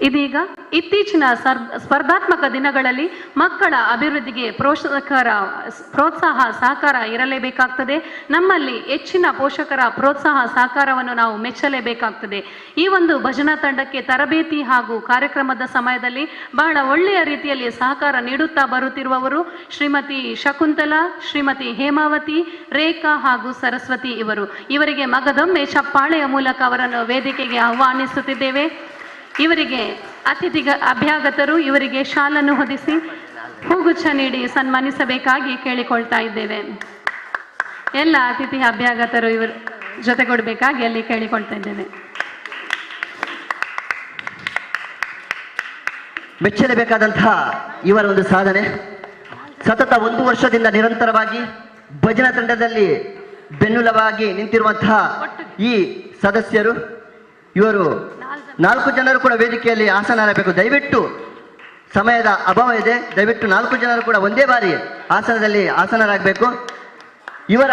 ಇದೀಗ ಇತ್ತೀಚಿನ ಸ್ಪರ್ಧಾತ್ಮಕ ದಿನಗಳಲ್ಲಿ ಮಕ್ಕಳ ಅಭಿವೃದ್ಧಿಗೆ ಪ್ರೋತ್ಸಾಹಕರ, ಪ್ರೋತ್ಸಾಹ ಸಹಕಾರ ಇರಲೇಬೇಕಾಗ್ತದೆ. ನಮ್ಮಲ್ಲಿ ಹೆಚ್ಚಿನ ಪೋಷಕರ ಪ್ರೋತ್ಸಾಹ ಸಹಕಾರವನ್ನು ನಾವು ಮೆಚ್ಚಲೇಬೇಕಾಗ್ತದೆ. ಈ ಒಂದು ಭಜನಾ ತಂಡಕ್ಕೆ ತರಬೇತಿ ಹಾಗೂ ಕಾರ್ಯಕ್ರಮದ ಸಮಯದಲ್ಲಿ ಬಹಳ ಒಳ್ಳೆಯ ರೀತಿಯಲ್ಲಿ ಸಹಕಾರ ನೀಡುತ್ತಾ ಬರುತ್ತಿರುವವರು ಶ್ರೀಮತಿ ಶಕುಂತಲಾ, ಶ್ರೀಮತಿ ಹೇಮಾವತಿ, ರೇಖಾ ಹಾಗೂ ಸರಸ್ವತಿ ಇವರು. ಇವರಿಗೆ ಮಗದೊಮ್ಮೆ ಚಪ್ಪಾಳೆಯ ಮೂಲಕ ಅವರನ್ನು ವೇದಿಕೆಗೆ ಆಹ್ವಾನಿಸುತ್ತಿದ್ದೇವೆ. ಇವರಿಗೆ ಅತಿಥಿ ಅಭ್ಯಾಗತರು ಇವರಿಗೆ ಶಾಲನ್ನು ಹೊದಿಸಿ ಹೂಗುಚ್ಛ ನೀಡಿ ಸನ್ಮಾನಿಸಬೇಕಾಗಿ ಕೇಳಿಕೊಳ್ತಾ ಇದ್ದೇವೆ. ಎಲ್ಲ ಅತಿಥಿ ಅಭ್ಯಾಗತರು ಇವರು ಜೊತೆಗೊಡಬೇಕಾಗಿ ಅಲ್ಲಿ ಕೇಳಿಕೊಳ್ತಾ ಇದ್ದೇವೆ. ಮೆಚ್ಚಲೇಬೇಕಾದಂತಹ ಇವರ ಒಂದು ಸಾಧನೆ. ಸತತ ಒಂದು ವರ್ಷದಿಂದ ನಿರಂತರವಾಗಿ ಭಜನಾ ತಂಡದಲ್ಲಿ ಬೆನ್ನುಲವಾಗಿ ನಿಂತಿರುವಂತಹ ಈ ಸದಸ್ಯರು, ಇವರು ನಾಲ್ಕು ಜನರು ಕೂಡ ವೇದಿಕೆಯಲ್ಲಿ ಆಸನರಾಗಬೇಕು ದಯವಿಟ್ಟು ಸಮಯದ ಅಭಾವ ಇದೆ. ದಯವಿಟ್ಟು ನಾಲ್ಕು ಜನರು ಕೂಡ ಒಂದೇ ಬಾರಿ ಆಸನದಲ್ಲಿ ಆಸನರಾಗಬೇಕು. ಇವರ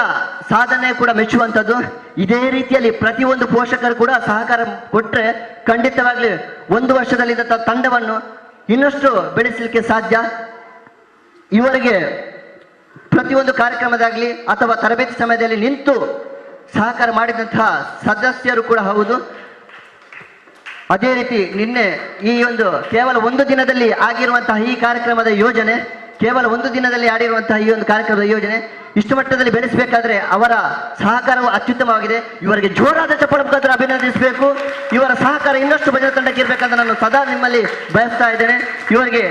ಸಾಧನೆ ಕೂಡ ಮೆಚ್ಚುವಂಥದ್ದು. ಇದೇ ರೀತಿಯಲ್ಲಿ ಪ್ರತಿಯೊಂದು ಪೋಷಕರು ಕೂಡ ಸಹಕಾರ ಕೊಟ್ಟರೆ ಖಂಡಿತವಾಗ್ಲಿ ಒಂದು ವರ್ಷದಲ್ಲಿ ತಂಡವನ್ನು ಇನ್ನಷ್ಟು ಬೆಳೆಸಲಿಕ್ಕೆ ಸಾಧ್ಯ. ಇವರಿಗೆ ಪ್ರತಿಯೊಂದು ಕಾರ್ಯಕ್ರಮದಾಗಲಿ ಅಥವಾ ತರಬೇತಿ ಸಮಯದಲ್ಲಿ ನಿಂತು ಸಹಕಾರ ಮಾಡಿದಂತಹ ಸದಸ್ಯರು ಕೂಡ ಹೌದು. ಅದೇ ರೀತಿ ನಿನ್ನೆ ಈ ಒಂದು ಕೇವಲ ಒಂದು ದಿನದಲ್ಲಿ ಆಗಿರುವಂತಹ ಈ ಕಾರ್ಯಕ್ರಮದ ಯೋಜನೆ, ಕೇವಲ ಒಂದು ದಿನದಲ್ಲಿ ಆಡಿರುವಂತಹ ಈ ಒಂದು ಕಾರ್ಯಕ್ರಮದ ಯೋಜನೆ ಇಷ್ಟು ಮಟ್ಟದಲ್ಲಿ ಬೆಳೆಸಬೇಕಾದ್ರೆ ಅವರ ಸಹಕಾರವು ಅತ್ಯುತ್ತಮವಾಗಿದೆ. ಇವರಿಗೆ ಜೋರಾದ ಚಪ್ಪಳ ಮುಖಾಂತರ ಅಭಿನಂದಿಸಬೇಕು. ಇವರ ಸಹಕಾರ ಇನ್ನಷ್ಟು ಭಜನಾ ತಂಡಕ್ಕೆ ಇರಬೇಕಂತ ನಾನು ಸದಾ ನಿಮ್ಮಲ್ಲಿ ಬಯಸ್ತಾ ಇದ್ದೇನೆ. ಇವರಿಗೆ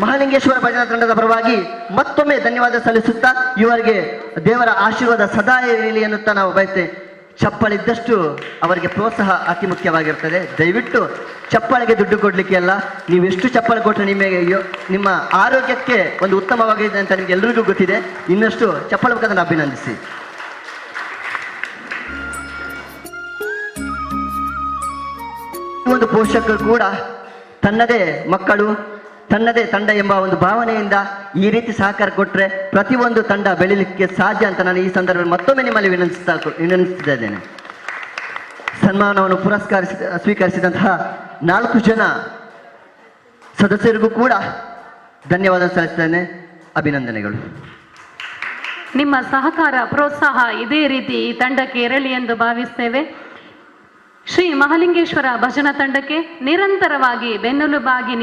ಮಹಾಲಿಂಗೇಶ್ವರ ಭಜನಾ ತಂಡದ ಪರವಾಗಿ ಮತ್ತೊಮ್ಮೆ ಧನ್ಯವಾದ ಸಲ್ಲಿಸುತ್ತಾ ಇವರಿಗೆ ದೇವರ ಆಶೀರ್ವಾದ ಸದಾ ಇರಲಿ ಎನ್ನುತ್ತಾ ನಾವು ಬಯಸ್ತೇವೆ. ಚಪ್ಪಲಿದ್ದಷ್ಟು ಅವರಿಗೆ ಪ್ರೋತ್ಸಾಹ ಅತಿ ಮುಖ್ಯವಾಗಿರ್ತದೆ. ದಯವಿಟ್ಟು ಚಪ್ಪಳಿಗೆ ದುಡ್ಡು ಕೊಡಲಿಕ್ಕೆ ಅಲ್ಲ ನೀವು ಎಷ್ಟು ಕೊಟ್ಟರೆ ನಿಮಗೆ ನಿಮ್ಮ ಆರೋಗ್ಯಕ್ಕೆ ಒಂದು ಉತ್ತಮವಾಗಿದೆ ಅಂತ ನಿಮ್ಗೆ ಎಲ್ಲರಿಗೂ ಗೊತ್ತಿದೆ. ಇನ್ನಷ್ಟು ಚಪ್ಪಳ ಮುಖಾಂತರ ಅಭಿನಂದಿಸಿ. ಒಂದು ಪೋಷಕರು ಕೂಡ ತನ್ನದೇ ಮಕ್ಕಳು ತನ್ನದೇ ತಂಡ ಎಂಬ ಒಂದು ಭಾವನೆಯಿಂದ ಈ ರೀತಿ ಸಹಕಾರ ಕೊಟ್ಟರೆ ಪ್ರತಿಯೊಂದು ತಂಡ ಬೆಳಿಲಿಕ್ಕೆ ಸಾಧ್ಯ ಅಂತ ನಾನು ಈ ಸಂದರ್ಭದಲ್ಲಿ ಮತ್ತೊಮ್ಮೆ ನಿಮ್ಮಲ್ಲಿ ವಿನಂತಿಸ್ತಾ ವಿನಂತಿಸ್ತಾ ಇದ್ದೇನೆ. ಸನ್ಮಾನವನ್ನು ಪುರಸ್ಕರಿಸಿ ಸ್ವೀಕರಿಸಿದಂತಹ ನಾಲ್ಕು ಜನ ಸದಸ್ಯರಿಗೂ ಕೂಡ ಧನ್ಯವಾದ ಸಲ್ಲಿಸ್ತೇನೆ. ಅಭಿನಂದನೆಗಳು. ನಿಮ್ಮ ಸಹಕಾರ, ಪ್ರೋತ್ಸಾಹ ಇದೇ ರೀತಿ ಈ ತಂಡಕ್ಕೆ ಇರಲಿ ಎಂದು ಭಾವಿಸ್ತೇವೆ. ಶ್ರೀ ಮಹಾಲಿಂಗೇಶ್ವರ ಭಜನಾ ತಂಡಕ್ಕೆ ನಿರಂತರವಾಗಿ ಬೆನ್ನೆಲುಬಾಗಿ